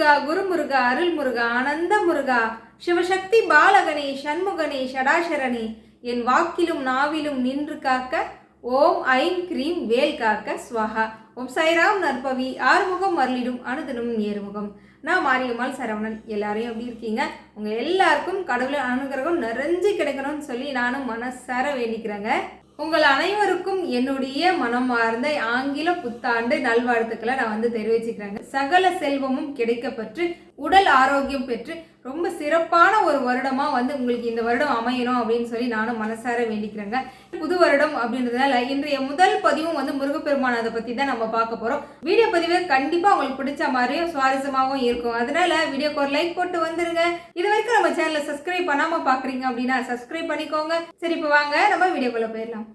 முருகா குருமுருகா அருள்முருகா ஆனந்த முருகா சிவசக்தி பாலகனே சண்முகனே ஷடாசரனே என் வாக்கிலும் நாவிலும் நின்று காக்க ஓம் I'm cream வேல் காக்க ஸ்வஹா. ஓம் சைராம் நற்பவி ஆறுமுகம் அருளிடும் அனுதினம் ஏறுமுகம் நான் மாரியம்மாள் சரவணன். எல்லாரையும் எப்படி இருக்கீங்க? உங்கள் எல்லாருக்கும் கடவுளின் அனுகிரகம் நிறைஞ்சு கிடைக்கணும்னு சொல்லி நானும் மனசார வேண்டிக்கிறேங்க. உங்கள் அனைவருக்கும் என்னுடைய மனமார்ந்த ஆங்கில புத்தாண்டு நல்வாழ்த்துக்களை நான் வந்து தெரிவிச்சுக்கிறேங்க. சகல செல்வமும் கிடைக்கப்பெற்று உடல் ஆரோக்கியம் பெற்று ரொம்ப சிறப்பான ஒரு வருடமாக வந்து உங்களுக்கு இந்த வருடம் அமையணும் அப்படின்னு சொல்லி நானும் மனசார வேண்டிக்கிறேங்க. புது வருடம் அப்படின்றதுனால இன்றைய முதல் பதிவும் வந்து முருகப்பெருமான் அதை பற்றி தான் நம்ம பார்க்க போகிறோம் வீடியோ பதிவு கண்டிப்பாக உங்களுக்கு பிடிச்ச மாதிரியும் சுவாரஸ்யமாகவும் இருக்கும். அதனால வீடியோக்கு ஒரு லைக் போட்டு வந்துருங்க. இது வரைக்கும் நம்ம சேனலை சப்ஸ்கிரைப் பண்ணாமல் பார்க்குறீங்க அப்படின்னா சப்ஸ்கிரைப் பண்ணிக்கோங்க. சரி இப்போ வாங்க. நம்ம வீடியோக்குள்ளே போயிடலாம்.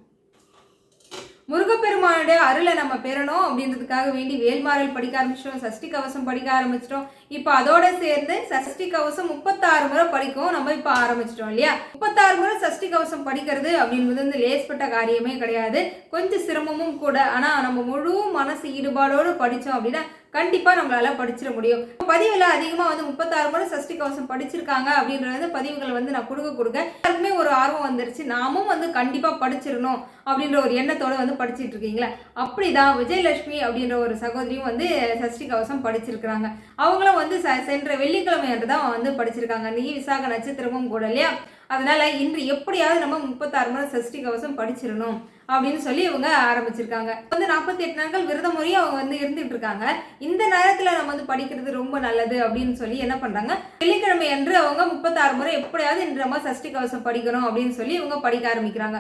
முருகப்பெருமானுடைய அருளை நம்ம பெறணும் அப்படின்றதுக்காக வேண்டி வேல்மாறல் படிக்க ஆரம்பிச்சிட்டோம் சஷ்டி கவசம் படிக்க ஆரம்பிச்சிட்டோம். இப்போ அதோட சேர்ந்து சஷ்டி கவசம் முப்பத்தாறு முறை படிக்கவும் நம்ம இப்போ ஆரம்பிச்சிட்டோம் இல்லையா? முப்பத்தாறு முறை சஷ்டி கவசம் படிக்கிறது அப்படின்றது வந்து லேஸ்பட்ட காரியமே கிடையாது. கொஞ்சம் சிரமமும் கூட. ஆனால் நம்ம முழு மனசு ஈடுபாடோடு படித்தோம் அப்படின்னா கண்டிப்பாக நம்மளால் படிச்சிட முடியும். பதிவில் அதிகமாக வந்து முப்பத்தாறு முறை சஷ்டி கவசம் படிச்சிருக்காங்க அப்படின்றது பதிவுகள் வந்து நான் கொடுக்க கொடுக்க எல்லாருக்குமே ஒரு ஆர்வம் வந்துருச்சு. நாமும் வந்து கண்டிப்பாக படிச்சிடணும் அப்படின்ற ஒரு எண்ணத்தோடு வந்து படிச்சிட்டு இருக்கீங்களா. அப்படிதான் விஜயலட்சுமி அப்படின்ற ஒரு சகோதரியும் வந்து சஷ்டி கவசம் படிச்சிருக்கிறாங்க. அவங்களும் வந்து ச- சென்ற வெள்ளிக்கிழமை அன்று தான் வந்து படிச்சிருக்காங்க. நீ விசாக நட்சத்திரமும் கூட இல்லையா? அதனால இன்று எப்படியாவது நம்ம முப்பத்தாறு முறை சஷ்டி கவசம் படிச்சிடணும். அப்படின்னு சொல்லி இவங்க ஆரம்பிச்சிருக்காங்க. வந்து நாற்பத்தி எட்டு நாட்கள் விரத முறையும் அவங்க வந்து இருந்துட்டு இருக்காங்க இந்த நேரத்துல நம்ம வந்து படிக்கிறது ரொம்ப நல்லது அப்படின்னு சொல்லி என்ன பண்றாங்க? வெள்ளிக்கிழமை அன்று அவங்க முப்பத்தாறு முறை எப்படியாவது இன்று நம்ம சஷ்டி கவசம் படிக்கணும் அப்படின்னு சொல்லி இவங்க படிக்க ஆரம்பிக்கிறாங்க.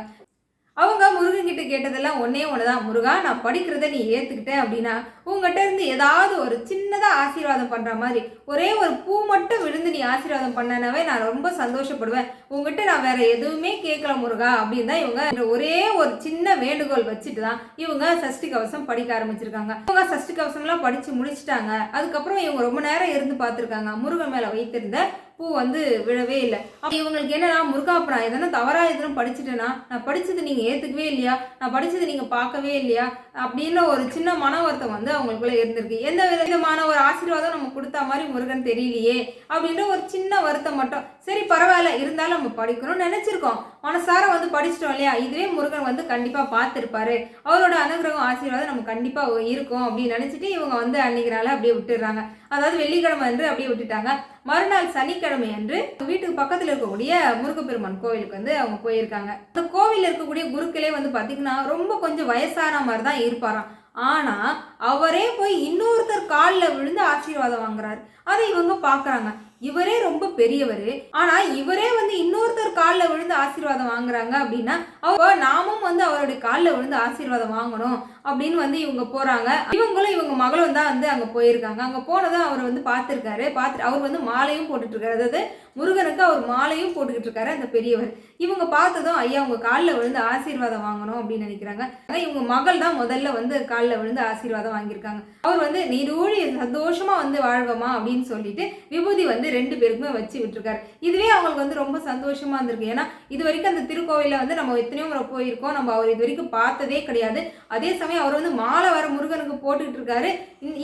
அவங்க முருகன் கிட்ட கேட்டதெல்லாம் ஒன்னே தான் முருகா நான் படிக்கிறத நீ ஏற்றுக்கிட்டேன் அப்படின்னா உங்ககிட்ட இருந்து ஏதாவது ஒரு சின்னதாக ஆசீர்வாதம் பண்ணுற மாதிரி ஒரே ஒரு பூ மட்டும் விழுந்து நீ ஆசீர்வாதம் பண்ணனாவே நான் ரொம்ப சந்தோஷப்படுவேன். உங்ககிட்ட நான் வேற எதுவுமே கேட்கல முருகா அப்படின்னு தான் இவங்க ஒரே ஒரு சின்ன வேண்டுகோள் வச்சுட்டு தான் இவங்க சஷ்டி கவசம் படிக்க ஆரம்பிச்சிருக்காங்க. இவங்க சஷ்டி கவசம்லாம் படித்து முடிச்சிட்டாங்க. அதுக்கப்புறம் இவங்க ரொம்ப நேரம் இருந்து பார்த்துருக்காங்க. முருகன் மேலே வைத்திருந்த பூ வந்து விழவே இல்லை. அப்போ இவங்களுக்கு என்னன்னா முருகா எதனா தவறாக எதுவும் படிச்சுட்டேன்னா நான் படித்தது நீங்கள் ஏற்றுக்கவே இல்லையா? நான் படித்தது நீங்கள் பார்க்கவே இல்லையா? அப்படின்னு ஒரு சின்ன மன வருத்தம் வந்து அவங்களுக்குள்ள இருந்திருக்கு. எந்த விதமான ஒரு ஆசீர்வாதம் நம்ம கொடுத்த மாதிரி முருகன் தெரியலையே அப்படின்ற ஒரு சின்ன வருத்தம் மட்டும். சரி பரவாயில்ல இருந்தாலும் நம்ம படிக்கணும்னு நினச்சிருக்கோம். மனசார வந்து படிச்சிட்டோம் இல்லையா? இதுவே முருகன் வந்து கண்டிப்பாக பார்த்துருப்பாரு. அவரோட அனுகிரகம் ஆசீர்வாதம் நம்ம கண்டிப்பாக இருக்கும் அப்படின்னு நினச்சிட்டு இவங்க வந்து அன்னைக்கு நாள அப்படியே விட்டுடுறாங்க. அதாவது வெள்ளிக்கிழமை என்று அப்படியே விட்டுட்டாங்க. மறுநாள் சனிக்கிழமை அன்று வீட்டுக்கு பக்கத்தில் இருக்கக்கூடிய முருகப்பெருமான் கோவிலுக்கு வந்து அவங்க போயிருக்காங்க. அந்த கோவிலில் இருக்கக்கூடிய குருக்களே வந்து பார்த்தீங்கன்னா ரொம்ப கொஞ்சம் வயசான மாதிரி தான் இருப்பாராம். ஆனால் அவரே போய் இன்னொருத்தர் காலில் விழுந்து ஆசீர்வாதம் வாங்குறாரு. அதை இவங்க பார்க்குறாங்க இவரே ரொம்ப பெரியவர். ஆனா இவரே வந்து இன்னொருத்தர் காலில் விழுந்து ஆசீர்வாதம் வாங்குறாங்க அப்படின்னா அவ நாமும் வந்து அவருடைய காலில் விழுந்து ஆசீர்வாதம் வாங்கணும். அப்படின்னு வந்து இவங்க போகிறாங்க இவங்களும் இவங்க மகளும் தான் வந்து அங்கே போயிருக்காங்க. அங்கே போனதும் அவர் வந்து பார்த்துருக்காரு. பார்த்து அவர் வந்து மாலையும் போட்டுட்ருக்காரு. அதாவது முருகனுக்கு அவர் மாலையும் போட்டுக்கிட்டு இருக்காரு அந்த பெரியவர். இவங்க பார்த்ததும் ஐயா அவங்க காலில் விழுந்து ஆசீர்வாதம் வாங்கணும் அப்படின்னு நினைக்கிறாங்க. ஆனால் இவங்க மகள் தான் முதல்ல வந்து காலில் விழுந்து ஆசீர்வாதம் வாங்கியிருக்காங்க. அவர் வந்து நீடூழி சந்தோஷமாக வந்து வாழ்வமா அப்படின்னு சொல்லிட்டு விபூதி வந்து ரெண்டு பேருக்குமே வச்சு விட்டுருக்காரு. இதுவே அவங்களுக்கு வந்து ரொம்ப சந்தோஷமாக இருந்திருக்கு. ஏன்னா இது வரைக்கும் அந்த திருக்கோவில வந்து நம்ம எத்தனையோ முறை போயிருக்கோம். நம்ம அவர் இது வரைக்கும் பார்த்ததே கிடையாது. அதே சமயம் அவர் வந்து மாலை வர முருகனுக்கு போட்டுக்கிட்டு இருக்காரு.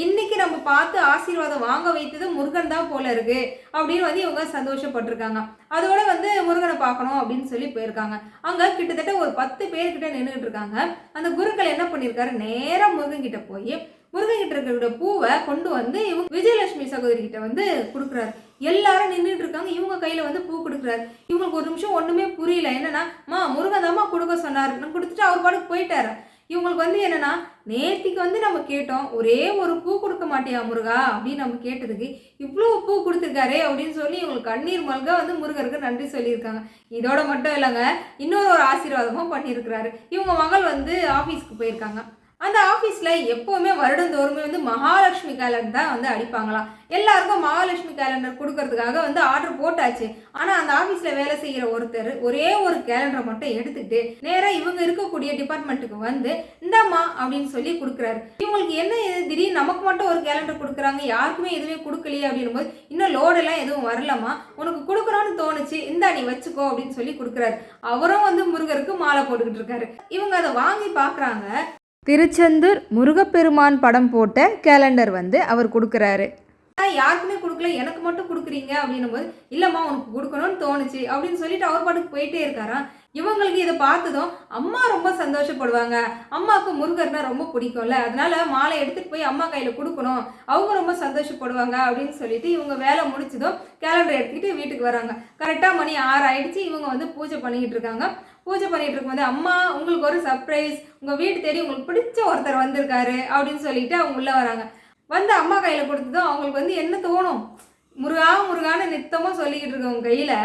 இன்னைக்கு நம்ம பார்த்து ஆசீர்வாதம் வாங்க வைத்தது முருகன் தான் போல இருக்கு அப்படின்னு வந்து இவங்க சந்தோஷப்பட்டிருக்காங்க. அதோட வந்து முருகனை பார்க்கணும் அப்படின்னு சொல்லி போயிருக்காங்க. அங்க கிட்டத்தட்ட ஒரு பத்து பேர்கிட்ட நின்றுட்டு இருக்காங்க. அந்த குருக்கள் என்ன பண்ணியிருக்காரு? நேராக முருகன் கிட்ட போய் முருகன் கிட்ட இருக்கிற பூவை கொண்டு வந்து இவங்க விஜயலட்சுமி சகோதரி கிட்ட வந்து கொடுக்குறாரு. எல்லாரும் நின்றுட்டு இருக்காங்க. இவங்க கையில வந்து பூ கொடுக்குறாரு. இவங்களுக்கு ஒரு நிமிஷம் ஒண்ணுமே புரியல. என்னன்னா மா முருகன் தாம்மா கொடுக்க சொன்னாரு. கொடுத்துட்டு அவர் பாட்டுக்கு போயிட்டாரு. இவங்களுக்கு வந்து என்னென்னா நேத்திக்கு வந்து நம்ம கேட்டோம் ஒரே ஒரு பூ கொடுக்க மாட்டியா முருகா? அப்படின்னு நம்ம கேட்டதுக்கு இவ்வளோ பூ கொடுத்துருக்காரு அப்படின்னு சொல்லி இவங்களுக்கு கண்ணீர் மல்க வந்து முருகருக்கு நன்றி சொல்லியிருக்காங்க. இதோட மட்டும் இல்லைங்க இன்னொரு ஒரு ஆசீர்வாதமும் பண்ணியிருக்கிறாரு. இவங்க மகள் வந்து ஆஃபீஸ்க்கு போயிருக்காங்க. அந்த ஆஃபீஸில் எப்போவுமே வருடந்தோறுமே வந்து மகாலட்சுமி கேலண்டர் தான் வந்து அடிப்பாங்களாம். எல்லாருக்கும் மகாலட்சுமி கேலண்டர் கொடுக்கறதுக்காக வந்து ஆர்டர் போட்டாச்சு. ஆனால் அந்த ஆஃபீஸில் வேலை செய்கிற ஒருத்தர் ஒரே ஒரு கேலண்டரை மட்டும் எடுத்துக்கிட்டு நேராக இவங்க இருக்கக்கூடிய டிபார்ட்மெண்ட்டுக்கு வந்து இந்தாம்மா அப்படின்னு சொல்லி கொடுக்குறாரு. இவங்களுக்கு என்ன இது? திடீர்னு நமக்கு மட்டும் ஒரு கேலண்டர் கொடுக்குறாங்க. யாருக்குமே எதுவுமே கொடுக்கலையே அப்படின்னும் போது இன்னும் லோடெல்லாம் எதுவும் வரலம்மா. உனக்கு கொடுக்குறோன்னு தோணுச்சு. இந்தா நீ வச்சுக்கோ அப்படின்னு சொல்லி கொடுக்குறாரு. அவரும் வந்து முருகருக்கு மாலை போட்டுக்கிட்டு இருக்காரு. இவங்க அதை வாங்கி பார்க்குறாங்க திருச்செந்தூர் முருகப்பெருமான் படம் போட்ட கேலண்டர் வந்து அவர் கொடுக்குறாரு. யாருக்குமே கொடுக்கல எனக்கு மட்டும் கொடுக்குறீங்க அப்படின்னும் போது இல்லைம்மா உனக்கு கொடுக்கணும்னு தோணுச்சு அப்படின்னு சொல்லிட்டு அவர் பாட்டுக்கு போயிட்டே இருக்காராம் இவங்களுக்கு இதை பார்த்ததும் அம்மா ரொம்ப சந்தோஷப்படுவாங்க. அம்மாவுக்கு முருகர்னா ரொம்ப பிடிக்கும்ல. அதனால மாலை எடுத்துட்டு போய் அம்மா கையில கொடுக்கணும். அவங்க ரொம்ப சந்தோஷப்படுவாங்க அப்படின்னு சொல்லிட்டு இவங்க வேலை முடிச்சதும் கேலண்டர் எடுத்துக்கிட்டு வீட்டுக்கு வராங்க. கரெக்டாக மணி ஆறு ஆயிடுச்சு. இவங்க வந்து பூஜை பண்ணிக்கிட்டு இருக்காங்க. பூஜை பண்ணிட்டு இருக்கும்போது அம்மா உங்களுக்கு ஒரு சர்ப்ரைஸ் உங்க வீட்டு தேடி உங்களுக்கு பிடிச்ச ஒருத்தர் வந்திருக்காரு. அப்படின்னு சொல்லிட்டு அவங்க உள்ள வராங்க. வந்து அம்மா கையில கொடுத்ததும் அவங்களுக்கு வந்து என்ன தோணும்? முருகா முருகான்னு நித்தமாக சொல்லிக்கிட்டு இருக்கவங்க கையில்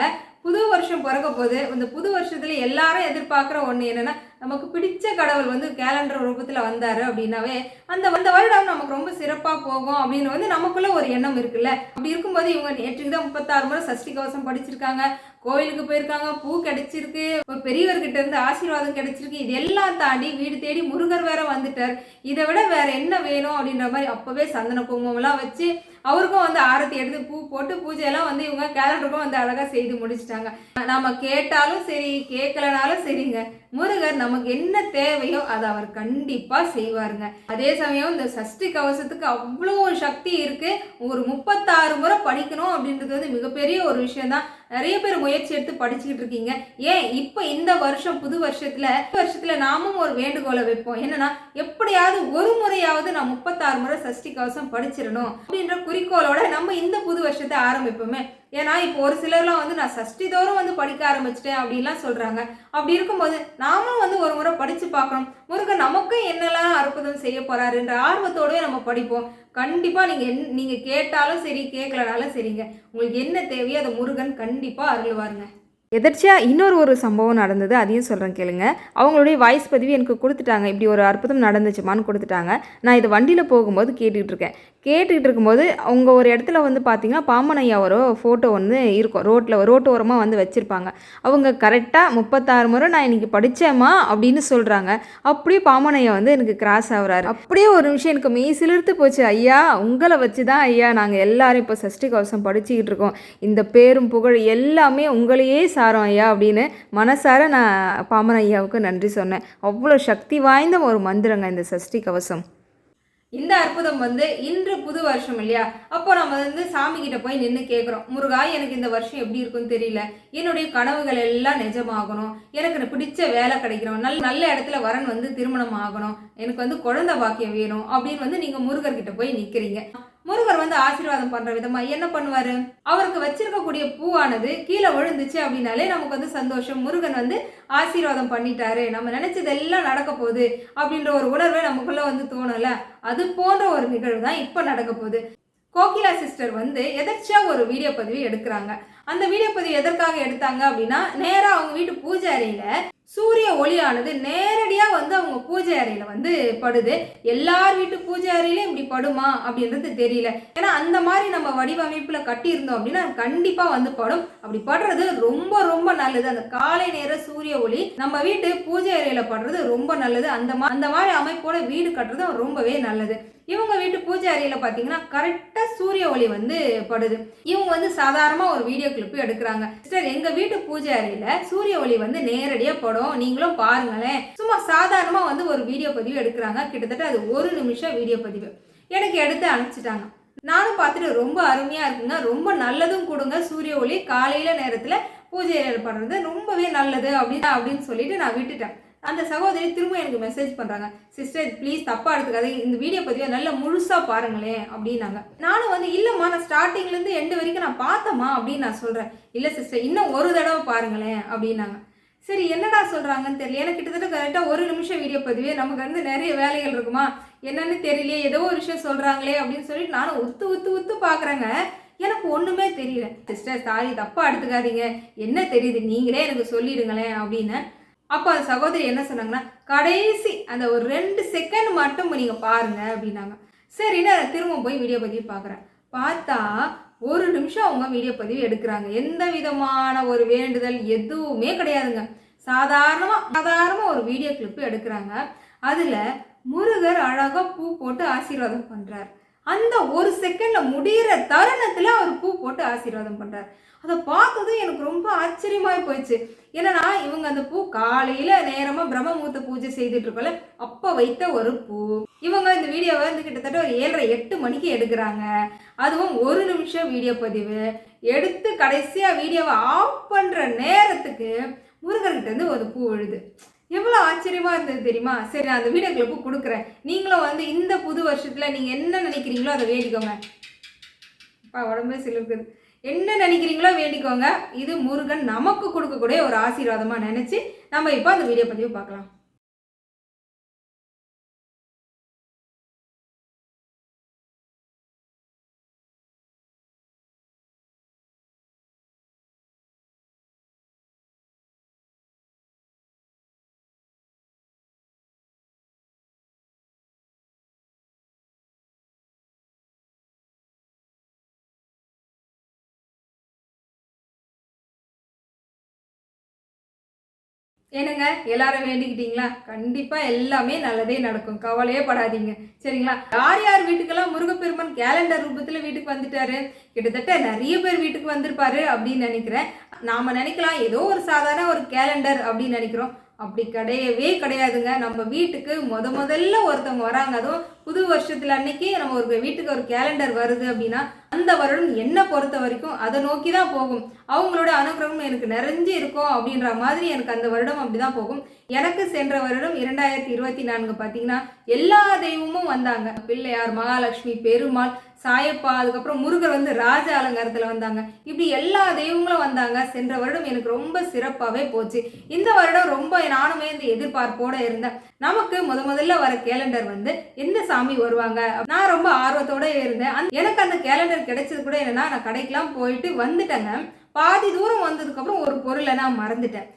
புது வருஷம் பிறக்க போகுது. இந்த புது வருஷத்தில் எல்லாரும் எதிர்பார்க்குற ஒன்று என்னென்னா நமக்கு பிடிச்ச கடவுள் வந்து கேலண்டர் ரூபத்தில் வந்தார் அப்படின்னாவே அந்த வந்த வருடம் நமக்கு ரொம்ப சிறப்பாக போகும் அப்படின்னு வந்து நமக்குள்ள ஒரு எண்ணம் இருக்குல்ல. அப்படி இருக்கும்போது இவங்க நேற்றுக்கு தான் முப்பத்தாறு முறை சஷ்டி கவசம் படிச்சிருக்காங்க. கோயிலுக்கு போயிருக்காங்க பூ கிடைச்சிருக்கு ஒரு பெரியவர்கிட்ட இருந்து ஆசீர்வாதம் கிடைச்சிருக்கு. இது எல்லாம் தாண்டி வீடு தேடி முருகர் வேற வந்துட்டார். இதை விட வேற என்ன வேணும் அப்படின்ற மாதிரி அப்பவே சந்தன குங்குமம்லாம் வச்சு அவருக்கும் வந்து ஆரத்தி எடுத்து பூ போட்டு பூஜையெல்லாம் வந்து இவங்க கேலண்டருக்கும் வந்து அழகாக செய்து முடிச்சிட்டாங்க. நாம கேட்டாலும் சரி கேட்கலனாலும் சரிங்க. முருகர் நமக்கு என்ன தேவையோ அதை அவர் கண்டிப்பா செய்வாருங்க. அதே சமயம் இந்த சஷ்டி கவசத்துக்கு அவ்வளோ ஒரு சக்தி இருக்கு. ஒரு முப்பத்தாறு முறை படிக்கணும் அப்படின்றது வந்து மிகப்பெரிய ஒரு விஷயம் தான் நிறைய பேர் முயற்சி எடுத்து படிச்சுக்கிட்டு இருக்கீங்க. ஏன் இப்போ இந்த வருஷம் புது வருஷத்தில் வருஷத்தில் நாமும் ஒரு வேண்டுகோளை வைப்போம். என்னன்னா எப்படியாவது ஒரு முறையாவது நான் முப்பத்தாறு முறை சஷ்டி கவசம் படிச்சிடணும் அப்படின்ற குறிக்கோளோட நம்ம இந்த புது வருஷத்தை ஆரம்பிப்போமே. ஏன்னா இப்போ ஒரு சிலர்லாம் வந்து நான் சஷ்டி தோறும் வந்து படிக்க ஆரம்பிச்சிட்டேன் அப்படின்லாம் சொல்கிறாங்க அப்படி இருக்கும்போது நாமளும் வந்து ஒரு முறை படித்து பார்க்கணும். முருகன் நமக்கும் என்னெல்லாம் அற்புதம் செய்ய போறாருன்ற ஆர்வத்தோடவே நம்ம படிப்போம். கண்டிப்பாக நீங்கள் என் நீங்கள் கேட்டாலும் சரி கேட்கலனாலும் சரிங்க. உங்களுக்கு என்ன தேவையோ அதை முருகன் கண்டிப்பாக அருள்வாருங்க. எதர்ச்சியாக இன்னொரு ஒரு சம்பவம் நடந்தது அதையும் சொல்கிறேன் கேளுங்க. அவங்களுடைய வாய்ஸ் பதிவு எனக்கு கொடுத்துட்டாங்க. இப்படி ஒரு அற்புதம் நடந்துச்சுமான்னு கொடுத்துட்டாங்க. நான் இதை வண்டியில் போகும்போது கேட்டுக்கிட்டு இருக்கேன். கேட்டுக்கிட்டு இருக்கும்போது அவங்க ஒரு இடத்துல வந்து பார்த்தீங்கன்னா பாமன் ஐயாவோட ஃபோட்டோ வந்து இருக்கும். ரோட்டில் ரோட்டு ஓரமாக வந்து வச்சுருப்பாங்க. அவங்க கரெக்டாக முப்பத்தாறு முறை நான் இன்றைக்கி படித்தேம்மா அப்படின்னு சொல்கிறாங்க அப்படியே பாமன் ஐயா வந்து எனக்கு கிராஸ் ஆகுறாரு. அப்படியே ஒரு நிமிஷம் எனக்கு மெய் சிலிர்த்து போச்சு. ஐயா உங்களை வச்சு தான் ஐயா நாங்கள் எல்லாரும் இப்போ சஷ்டி கவசம் படிச்சுக்கிட்டு இருக்கோம். இந்த பேரும் புகழ் எல்லாமே உங்களையே சாரம் ஐயா அப்படின்னு மனசார நான் பாமன் ஐயாவுக்கு நன்றி சொன்னேன். அவ்வளோ சக்தி வாய்ந்த ஒரு மந்திரங்க இந்த சஷ்டி கவசம். இந்த அற்புதம் வந்து இன்று புது வருஷம் இல்லையா? அப்போ நம்ம வந்து சாமி கிட்ட போய் நின்று கேட்குறோம் முருகா எனக்கு இந்த வருஷம் எப்படி இருக்குன்னு தெரியல. என்னுடைய கனவுகள் எல்லாம் நிஜமாகணும். எனக்கு எனக்கு பிடிச்ச வேலை கிடைக்கணும். நல்ல நல்ல இடத்துல வரன் வந்து திருமணம் ஆகணும். எனக்கு வந்து குழந்தை பாக்கியம் வேணும். அப்படின்னு வந்து நீங்க முருகர்கிட்ட போய் நிற்கிறீங்க முருகர் வந்து ஆசீர்வாதம் பண்ற விதமா என்ன பண்ணுவாரு? அவருக்கு வச்சிருக்கக்கூடிய பூவானது கீழே விழுந்துச்சு அப்படின்னாலே நமக்கு வந்து சந்தோஷம். முருகன் வந்து ஆசீர்வாதம் பண்ணிட்டாரு. நம்ம நினைச்சதெல்லாம் நடக்க போகுது அப்படின்ற ஒரு உணர்வே நமக்குள்ள வந்து தோணல அது போன்ற ஒரு நிகழ்வு தான் இப்போ நடக்க போகுது. கோகிலா சிஸ்டர் வந்து எதர்ச்சியா ஒரு வீடியோ பதிவு எடுக்கிறாங்க. அந்த வீடியோ பதிவு எதற்காக எடுத்தாங்க அப்படின்னா நேரா அவங்க வீட்டு பூஜை அறையில சூரிய ஒளியானது நேரடியாக வந்து அவங்க பூஜை அறையில் வந்து படுது. எல்லார் வீட்டு பூஜை அறையிலையும் இப்படி படுமா அப்படின்றது தெரியல. ஏன்னா அந்த மாதிரி நம்ம வடிவமைப்பில் கட்டியிருந்தோம் அப்படின்னா கண்டிப்பாக வந்து படும். அப்படி படுறது ரொம்ப ரொம்ப நல்லது. அந்த காலை நேர சூரிய ஒளி நம்ம வீட்டு பூஜை அறையில் படுறது ரொம்ப நல்லது. அந்த மா அந்த மாதிரி அமைப்போட வீடு கட்டுறது ரொம்பவே நல்லது. இவங்க வீட்டு பூஜை அறையில் பார்த்தீங்கன்னா கரெக்டாக சூரிய ஒளி வந்து படுது. இவங்க வந்து சாதாரணமாக ஒரு வீடியோ கிளிப் எடுக்கிறாங்க. சிஸ்டர் எங்கள் வீட்டு பூஜை அறையில் சூரிய ஒளி வந்து நேரடியாக படும். நீங்களும் பாருங்களேன். சும்மா சாதாரணமாக வந்து ஒரு வீடியோ பதிவு எடுக்கிறாங்க. கிட்டத்தட்ட அது ஒரு நிமிஷம் வீடியோ பதிவு. எனக்கு எடுத்து அனுப்பிச்சிட்டாங்க. நானும் பார்த்துட்டு ரொம்ப அருமையாக இருக்குங்க. ரொம்ப நல்லதும் கொடுங்க. சூரிய ஒளி காலையில் நேரத்தில் பூஜை அறையில படுறது ரொம்பவே நல்லது. அப்படின்னு அப்படின்னு சொல்லிட்டு நான் விட்டுட்டேன். அந்த சகோதரி திரும்ப எனக்கு மெசேஜ் பண்ணுறாங்க சிஸ்டர் ப்ளீஸ் தப்பாக எடுத்துக்காதீங்க. இந்த வீடியோ பதிவை நல்லா முழுசாக பாருங்களேன் அப்படின்னாங்க. நானும் வந்து இல்லைம்மா நான் ஸ்டார்டிங்லேருந்து எண்டு வரைக்கும் நான் பார்த்தேம்மா அப்படின்னு நான் சொல்கிறேன் இல்லை சிஸ்டர் இன்னும் ஒரு தடவை பாருங்களேன் அப்படின்னாங்க. சரி என்னடா சொல்கிறாங்கன்னு தெரியல. எனக்கு கிட்டத்தட்ட கரெக்டாக ஒரு நிமிஷம் வீடியோ பதிவே. நமக்கு வந்து நிறைய வேலைகள் இருக்குமா? என்னன்னு தெரியலையே. ஏதோ ஒரு விஷயம் சொல்கிறாங்களே அப்படின்னு சொல்லிட்டு நானும் உத்து உத்து உத்து பார்க்குறேங்க எனக்கு ஒன்றுமே தெரியல. சிஸ்டர் சாரி தப்பாக எடுத்துக்காதீங்க. என்ன தெரியுது? நீங்களே எனக்கு சொல்லிடுங்களேன் அப்படின்னு அப்போ அந்த சகோதரி என்ன சொன்னாங்கன்னா கடைசி அந்த ஒரு ரெண்டு செகண்ட் மட்டும் நீங்கள் பாருங்க அப்படின்னாங்க. சரின்னு அதை திரும்ப போய் வீடியோ பதிவு பார்க்குறேன். பார்த்தா ஒரு நிமிஷம் அவங்க வீடியோ பதிவு எடுக்கிறாங்க. எந்த விதமான ஒரு வேண்டுதல் எதுவுமே கிடையாதுங்க. சாதாரணமாக சாதாரணமாக ஒரு வீடியோ கிளிப்பு எடுக்கிறாங்க. அதில் முருகர் அழகாக பூ போட்டு ஆசீர்வாதம் பண்ணுறார் அந்த ஒரு செகண்டில் முடிகிற தருணத்தில் அவர் பூ போட்டு ஆசீர்வாதம் பண்ணுறார் அதை பார்த்ததும் எனக்கு ரொம்ப ஆச்சரியமாய் போயிடுச்சு. என்னன்னா இவங்க அந்த பூ காலையில நேரமா பிரம்மமுகூர்த்த பூஜை செய்துட்டு இருக்கோம்ல அப்ப வைத்த ஒரு பூ. இவங்க இந்த வீடியோவை வந்து கிட்டத்தட்ட ஒரு ஏழரை எட்டு மணிக்கு எடுக்கிறாங்க. அதுவும் ஒரு நிமிஷம் வீடியோ பதிவு. எடுத்து கடைசியா வீடியோவை ஆஃப் பண்ற நேரத்துக்கு முருகர்கிட்ட இருந்து ஒரு பூ விழுது. எவ்வளோ ஆச்சரியமாக இருந்தது தெரியுமா? சரி நான் அந்த வீடியோ கிளிப்பு கொடுக்குறேன். நீங்களும் வந்து இந்த புது வருஷத்தில் நீங்கள் என்ன நினைக்கிறீங்களோ அதை வேடிக்கோங்க அப்பா உடம்பே சிலிருக்குது. என்ன நினைக்கிறீங்களோ வேண்டிக்கோங்க. இது முருகன் நமக்கு கொடுக்கக்கூடிய ஒரு ஆசீர்வாதமாக நினச்சி நம்ம இப்போ அந்த வீடியோ பதிவு பார்க்கலாம். என்னங்க? எல்லாரும் வேண்டிக்கிட்டீங்களா? கண்டிப்பா எல்லாமே நல்லதே நடக்கும். கவலையே படாதீங்க. சரிங்களா? யார் யார் வீட்டுக்கெல்லாம் முருகப்பெருமன் கேலண்டர் ரூபத்துல வீட்டுக்கு வந்துட்டாரு? கிட்டத்தட்ட நிறைய பேர் வீட்டுக்கு வந்திருப்பாரு அப்படின்னு நினைக்கிறேன். நாம நினைக்கலாம். ஏதோ ஒரு சாதாரண ஒரு கேலண்டர் அப்படின்னு நினைக்கிறோம். அப்படி கிடையவே கிடையாதுங்க. நம்ம வீட்டுக்கு முத முதல்ல ஒருத்தவங்க வராங்க. அதுவும் புது வருஷத்துல அன்னைக்கு நம்ம ஒரு வீட்டுக்கு ஒரு கேலண்டர் வருது அப்படின்னா அந்த வருடம் என்ன பொறுத்த வரைக்கும் அதை நோக்கி தான் போகும். அவங்களோட அனுகிரகம் எனக்கு நிறைஞ்சு இருக்கும் அப்படின்ற மாதிரி எனக்கு அந்த வருடம் அப்படிதான் போகும். எனக்கு சென்ற வருடம் இரண்டாயிரத்தி இருபத்தி நான்கு பார்த்தீங்கன்னா எல்லா தெய்வமும் வந்தாங்க. பிள்ளையார் மகாலட்சுமி பெருமாள் சாயப்பா அதுக்கப்புறம் முருகர் வந்து ராஜ அலங்காரத்தில் வந்தாங்க. இப்படி எல்லா தெய்வங்களும் வந்தாங்க. சென்ற வருடம் எனக்கு ரொம்ப சிறப்பாகவே போச்சு. இந்த வருடம் ரொம்ப நானுமே இந்த எதிர்பார்ப்போடு இருந்தேன். நமக்கு முத முதல்ல வர கேலண்டர் வந்து எந்த சாமி வருவாங்க? நான் ரொம்ப ஆர்வத்தோட இருந்தேன். எனக்கு அந்த கேலண்டர் கிடைச்சது கூட என்னென்னா நான் கடைக்கெல்லாம் போயிட்டு வந்துட்டேங்க. பாதி தூரம் வந்ததுக்கப்புறம் ஒரு பொருளை நான் மறந்துட்டேன்.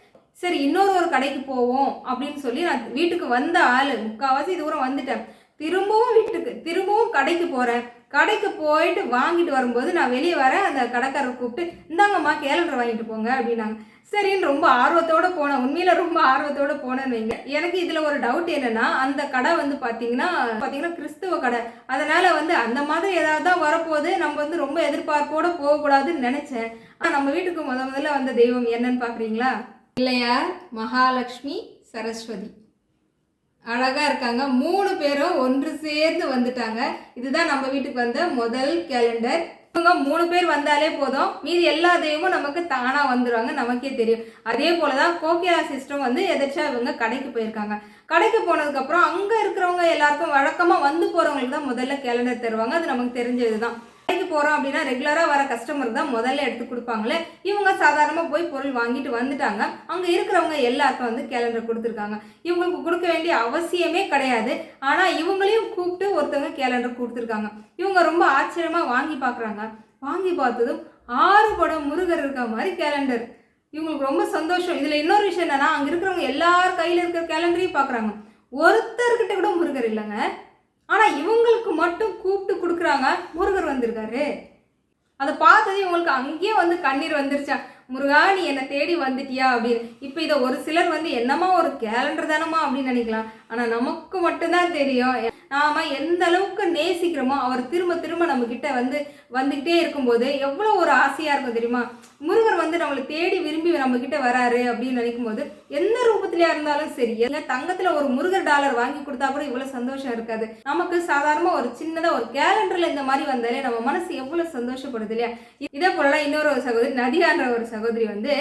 சரி இன்னொரு ஒரு கடைக்கு போவோம் அப்படின்னு சொல்லி நான் வீட்டுக்கு வந்த ஆள் முக்கால்வாசி தூரம் வந்துட்டேன். திரும்பவும் வீட்டுக்கு திரும்பவும் கடைக்கு போகிறேன் கடைக்கு போயிட்டு வாங்கிட்டு வரும்போது நான் வெளியே வரேன். அந்த கடைக்காரரை கூப்பிட்டு இந்தாங்கம்மா கேலண்டர் வாங்கிட்டு போங்க அப்படின்னாங்க. சரின்னு ரொம்ப ஆர்வத்தோட போனேன். உண்மையில் ரொம்ப ஆர்வத்தோட போனேன்னு வைங்க. எனக்கு இதில் ஒரு டவுட் என்னென்னா அந்த கடை வந்து பார்த்தீங்கன்னா பார்த்தீங்கன்னா கிறிஸ்துவ கடை. அதனால் வந்து அந்த மாதிரி ஏதாவது தான் வரப்போகுது. நம்ம வந்து ரொம்ப எதிர்பார்ப்போடு போகக்கூடாதுன்னு நினச்சேன். ஆனால் நம்ம வீட்டுக்கு முத முதல்ல வந்த தெய்வம் என்னன்னு பார்க்குறீங்களா பிள்ளையார் மகாலட்சுமி சரஸ்வதி. அழகாக இருக்காங்க. மூணு பேரும் ஒன்று சேர்ந்து வந்துட்டாங்க. இதுதான் நம்ம வீட்டுக்கு வந்த முதல் கேலண்டர் இவங்க மூணு பேர் வந்தாலே போதும். மீதி எல்லா தெய்வமும் நமக்கு தானாக வந்துடுவாங்க நமக்கே தெரியும். அதே போலதான் கோகிலா சிஸ்டம் வந்து எதாச்சா இவங்க கடைக்கு போயிருக்காங்க. கடைக்கு போனதுக்கப்புறம் அங்கே இருக்கிறவங்க எல்லாருக்கும் வழக்கமாக வந்து போகிறவங்களுக்கு தான் முதல்ல கேலண்டர் தருவாங்க. அது நமக்கு தெரிஞ்சது தான் கடைக்கு போகிறோம் அப்படின்னா ரெகுலராக வர கஸ்டமர் தான் முதல்ல எடுத்து கொடுப்பாங்களே. இவங்க சாதாரணமாக போய் பொருள் வாங்கிட்டு வந்துட்டாங்க. அங்கே இருக்கிறவங்க எல்லாருக்கும் வந்து கேலண்டர் கொடுத்துருக்காங்க. இவங்களுக்கு கொடுக்க வேண்டிய அவசியமே கிடையாது. ஆனால் இவங்களையும் கூப்பிட்டு ஒருத்தவங்க கேலண்டர் கொடுத்துருக்காங்க. இவங்க ரொம்ப ஆச்சரியமாக வாங்கி பார்க்குறாங்க. வாங்கி பார்த்ததும் ஆறு படம் முருகர் இருக்க மாதிரி கேலண்டர் இவங்களுக்கு ரொம்ப சந்தோஷம். இதில் இன்னொரு விஷயம் என்னன்னா அங்கே இருக்கிறவங்க எல்லார் கையில் இருக்கிற கேலண்டரையும் பார்க்குறாங்க. ஒருத்தர்கிட்ட கூட முருகர் இல்லைங்க. ஆனால் இவங்களுக்கு மட்டும் கூப்பிட்டு கொடுக்குறாங்க. முருகர் வந்திருக்காரு. அதை பார்த்தது இவங்களுக்கு அங்கேயே வந்து கண்ணீர் வந்துருச்சா? முருகா நீ என்னை தேடி வந்துட்டியா அப்படின்னு. இப்போ இதை ஒரு சிலர் வந்து என்னமா ஒரு கேலண்டர் தானமா அப்படின்னு நினைக்கலாம். ஆனால் நமக்கு மட்டும்தான் தெரியும். நாம் எந்த அளவுக்கு நேசிக்கிறோமோ அவர் திரும்ப திரும்ப நம்மக்கிட்ட வந்து வந்துக்கிட்டே இருக்கும்போது எவ்வளோ ஒரு ஆசையாக இருக்கும் தெரியுமா? முருகர் வந்து நம்மளை தேடி விரும்பி நம்மக்கிட்ட வராரு அப்படின்னு நினைக்கும் போது எந்த ரூபத்திலயா இருந்தாலும் சரி இல்ல தங்கத்துல ஒரு முருகர் டாலர் வாங்கி கொடுத்தா கூட இவ்வளவு சந்தோஷம் இருக்காது. நமக்கு சாதாரணமா ஒரு சின்னதா ஒரு கேலண்டர்ல இந்த மாதிரி வந்தாலே நம்ம மனசு எவ்வளவு சந்தோஷப்படுது இல்லையா? இதே போலலாம் இன்னொரு ஒரு சகோதரி நதியான்ற ஒரு சகோதரி வந்து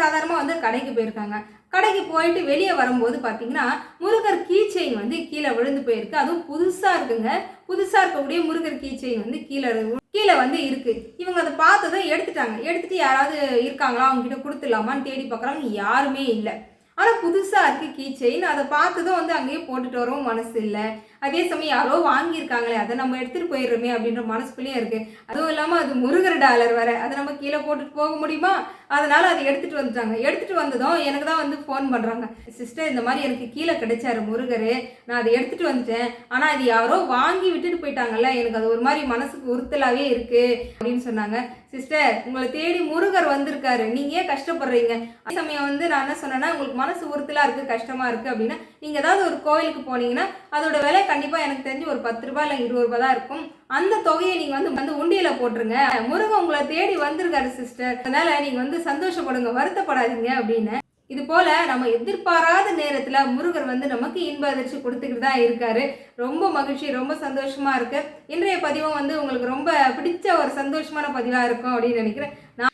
சாதாரணமா வந்து கடைக்கு போயிருக்காங்க. கடைக்கு போயிட்டு வெளியே வரும்போது பார்த்தீங்கன்னா முருகர் கீ செயின் வந்து கீழே விழுந்து போயிருக்கு. அதுவும் புதுசாக இருக்குங்க. புதுசாக இருக்கக்கூடிய முருகர் கீ செயின் வந்து கீழே கீழே வந்து இருக்குது இவங்க அதை பார்த்ததும் எடுத்துட்டாங்க. எடுத்துட்டு யாராவது இருக்காங்களா? அவங்ககிட்ட கொடுத்துடலாமான்னு தேடி பார்க்குறாங்க. யாருமே இல்லை. ஆனால் புதுசாக இருக்குது கீ செயின். அதை பார்த்ததும் வந்து அங்கேயே போட்டுட்டு வரவும் மனசு இல்லை. அதே சமயம் யாரோ வாங்கியிருக்காங்களே அதை நம்ம எடுத்துகிட்டு போயிடுறோமே அப்படின்ற மனசுக்குள்ளேயே இருக்குது அதுவும் இல்லாமல் அது முருகர் டாலர் வர அதை நம்ம கீழே போட்டுட்டு போக முடியுமா? அதனால் அதை எடுத்துகிட்டு வந்துட்டாங்க. எடுத்துகிட்டு வந்ததும் எனக்கு தான் வந்து ஃபோன் பண்ணுறாங்க சிஸ்டர் இந்த மாதிரி எனக்கு கீழே கிடைச்சாரு முருகர். நான் அதை எடுத்துகிட்டு வந்துட்டேன். ஆனால் அது யாரோ வாங்கி விட்டுட்டு போயிட்டாங்கல்ல. எனக்கு அது ஒரு மாதிரி மனசுக்கு உறுத்தலாகவே இருக்குது அப்படின்னு சொன்னாங்க. சிஸ்டர் உங்களை தேடி முருகர் வந்திருக்காரு. நீங்க ஏன் கஷ்டப்படுறீங்க? அதே சமயம் வந்து நான் என்ன சொன்னேன்னா உங்களுக்கு மனசு உறுத்தலா இருக்கு கஷ்டமா இருக்கு அப்படின்னா நீங்க ஏதாவது ஒரு கோயிலுக்கு போனீங்கன்னா அதோட விலை கண்டிப்பாக எனக்கு தெரிஞ்சு ஒரு பத்து ரூபாய் இல்லை இருபது ரூபாய் தான் இருக்கும். அந்த தொகையை நீங்கள் வந்து வந்து உண்டியில் போட்டுருங்க. முருகன் உங்களை தேடி வந்திருக்காரு சிஸ்டர் அதனால் நீங்கள் வந்து சந்தோஷப்படுங்க வருத்தப்படாதீங்க அப்படின்னு. இது போல நம்ம எதிர்பாராத நேரத்துல முருகர் வந்து நமக்கு இன்ப அதிர்ச்சி கொடுத்துக்கிட்டு தான் இருக்காரு. ரொம்ப மகிழ்ச்சி ரொம்ப சந்தோஷமா இருக்கு. இன்றைய பதிவும் வந்து உங்களுக்கு ரொம்ப பிடிச்ச ஒரு சந்தோஷமான பதிவா இருக்கும் அப்படின்னு நினைக்கிறேன். நான்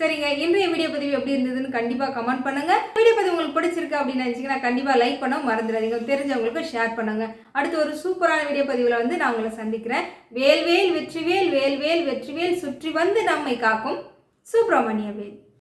சரிங்க இன்றைய வீடியோ பதிவு எப்படி இருந்ததுன்னு கண்டிப்பாக கமெண்ட் பண்ணுங்க. வீடியோ பதிவு உங்களுக்கு பிடிச்சிருக்கு அப்படின்னு நினைச்சீங்கன்னா கண்டிப்பாக லைக் பண்ண மறந்துடாதீங்க. தெரிஞ்சவங்களுக்கு ஷேர் பண்ணுங்க. அடுத்து ஒரு சூப்பரான வீடியோ பதிவில் வந்து நான் உங்களை சந்திக்கிறேன். வேல்வேல் வெற்றிவேல் வேல்வேல் வெற்றிவேல் சுற்றி வந்து நம்மை காக்கும் சுப்பிரமணிய வேல்.